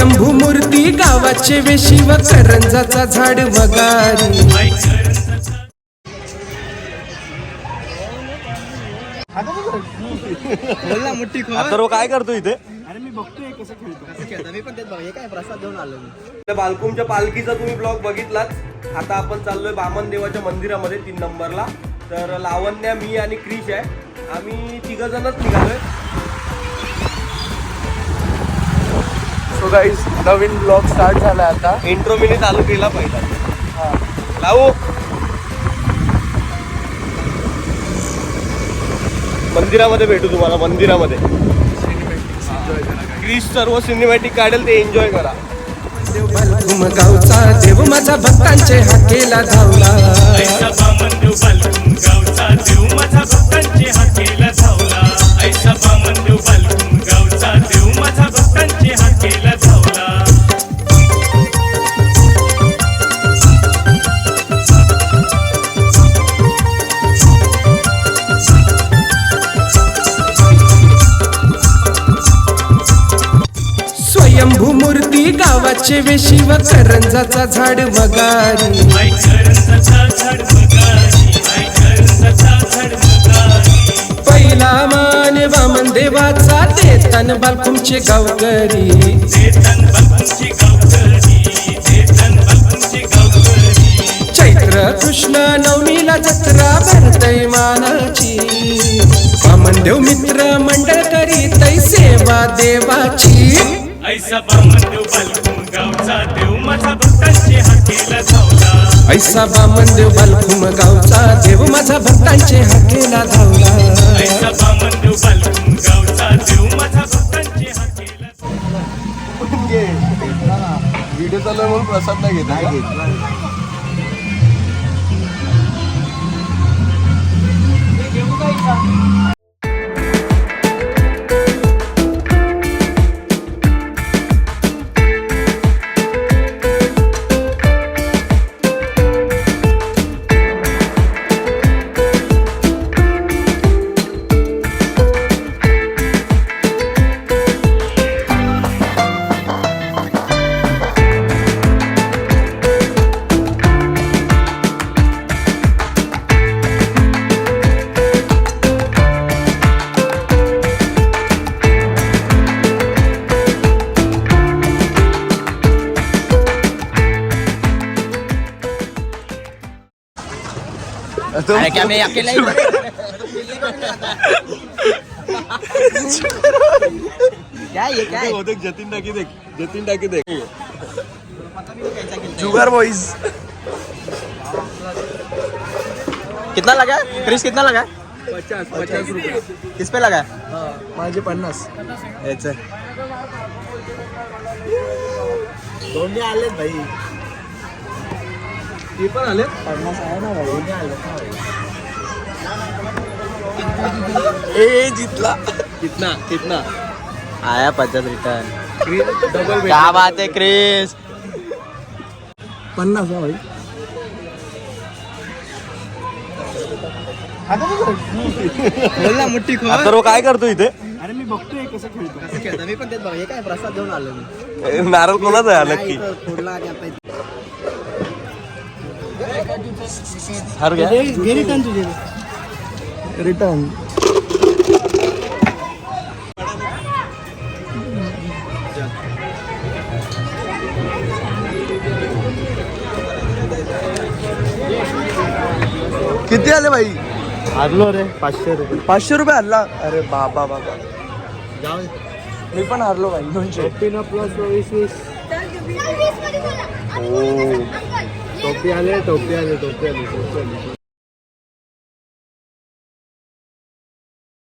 स्वयंभू मूर्ती गावाचे वेशी व करंजाचा झाड वगारी. तर काय करतो इथे? अरे मी बघतोय कसं खेळतो. कसं खेळतो? मी पण तेच बघ हे काय प्रसाद देऊन आलो मी. त्या बालकुमच्या पालखीचा तुम्ही ब्लॉग बघितलाच आता आपण चाललोय बामन देवाच्या मंदिरामध्ये तीन नंबरला. तर लावण्या मी आणि क्रिश आहे. आम्ही तिघ जणच निघालोय. सो गाईज नवीन ब्लॉग स्टार्ट झाला आता. इंट्रो मिनी चालू केला पाहिजे लावू? मंदिरामध्ये भेटू तुम्हाला मंदिरामध्ये. क्रिश सर्व सिनेमॅटिक काढेल ते एन्जॉय करा. देव माझा भक्तांचे हाकेला धावला. गावाचे वेशी व करंजाचा झाड वगारी. पहिला मान वामन देवाचा देतन बालकुमचे गावकरी. गावकरी चैत्र कृष्ण नवमीला जत्रा भरतय मानाची. वामन देव मित्र मंडळ करीत सेवा देवाची. ऐसा बामन देव बालकुम गावचा देव माझा भक्तांचे हाकेला धावला. ऐसा बामन देव बालकुम गावचा देव माझा भक्तांचे हाकेला धावला. ऐसा बामन देव बालकुम गावचा देव माझा भक्तांचे हाकेला व्हिडिओ चालू म्हणून प्रसाद नाही घेत अरे क्या मैं अकेला ही क्या ये क्या है? देख जतीन टाकी देख जतीन टाकी देख। जुगार बॉयज़ कितना लगा? है क्रिस कितना लगा? है पचास पचास रुपये। किस पे लगा? है माझे पन्नास। याचं दोन्ही आलेत भाई। ते पण आले पन्नास आहे ना भाई दोन्ही आलेत. ना भाई ए जितला कितना कितना आया पचास रिटर्न डबल क्या बात है क्रिस पन्नास भाई बोल खोल. काय करतो इथे? अरे मी बघतोय कसं खेळतो. कसं खेळतो? मी पण तेच बघ हे काय प्रसाद देऊन आलो मी. नारळ कोणाचा आहे नक्की हर घ्या घे रिटर्न तुझे रिटर्न किती आले भाई? हारलो रे पाचशे रे पाचशे रुपये हल्ला अरे बाबा बाबा. मी पण हारलो भाई दोनशे. प्लस वीस वीस. हो टोपी आले टोपी आले टोपी आले टोपी आले